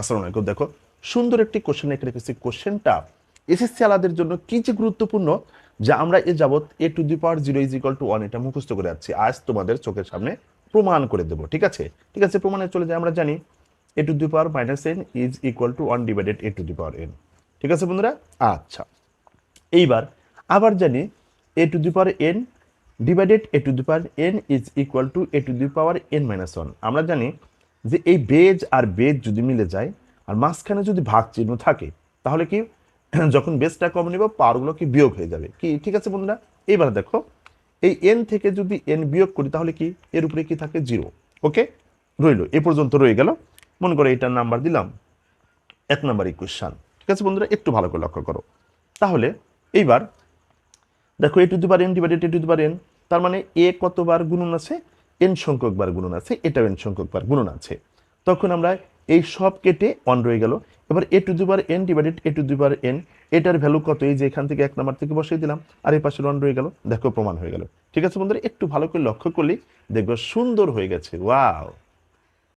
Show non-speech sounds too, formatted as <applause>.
আসসালামু আলাইকুম। দেখো, সুন্দর একটি কোশ্চেন এখানে রেখেছি কোশ্চেনটা এসএসসি আলাদের জন্য কি যে গুরুত্বপূর্ণ, যা আমরা এ যাবৎ a to the power zero is equal to one এটা মুখস্থ করে যাচ্ছি। আজ তোমাদের চোখের সামনে প্রমাণ করে দেবো, ঠিক আছে? ঠিক আছে, প্রমাণে চলে যায় আমরা জানি a to the power minus n is equal to one divided a to the power n ঠিক আছে বন্ধুরা? আচ্ছা এইবার আবার জানি a to the power n divided a to the power n is equal to a to the power n minus one আমরা জানি যে এই বেজ আর বেজ যদি মিলে যায়, আর মাঝখানে যদি ভাগ চিহ্ন থাকে, তাহলে কি <clears throat> যখন বেজটা কম নিব পাওয়ারগুলো কি বিয়োগ হয়ে যাবে? কি, ঠিক আছে বন্ধুরা? এইবার দেখো, এই এন থেকে যদি এন বিয়োগ করি, তাহলে কি এর উপরে কি থাকে? জিরো ওকে রইল, এ পর্যন্ত রয়ে গেল। মনে করো এটার নাম্বার দিলাম, এক নাম্বার ইকুয়েশন ঠিক আছে বন্ধুরা? একটু ভালো করে লক্ষ্য করো। তাহলে, এইবার দেখো a to the power n divided a to the power n তার মানে এ কতবার গুণন আছে? এন সংখ্যকবার গুণন আছে, এটাও এন সংখ্যক বার গুণন আছে। তখন আমরা এই সব কেটে অন রয়ে গেল। এবার এ টু দুবার এন ডিভাইডেড এ টু দুবার এন এটার ভ্যালু কত? এই যে এখান থেকে এক নাম্বার থেকে বসিয়ে দিলাম, আর এই পাশে অন রয়ে গেল। দেখো প্রমাণ হয়ে গেল। ঠিক আছে বন্ধুরা, একটু ভালো করে লক্ষ্য করলে দেখব সুন্দর হয়ে গেছে। ওয়াও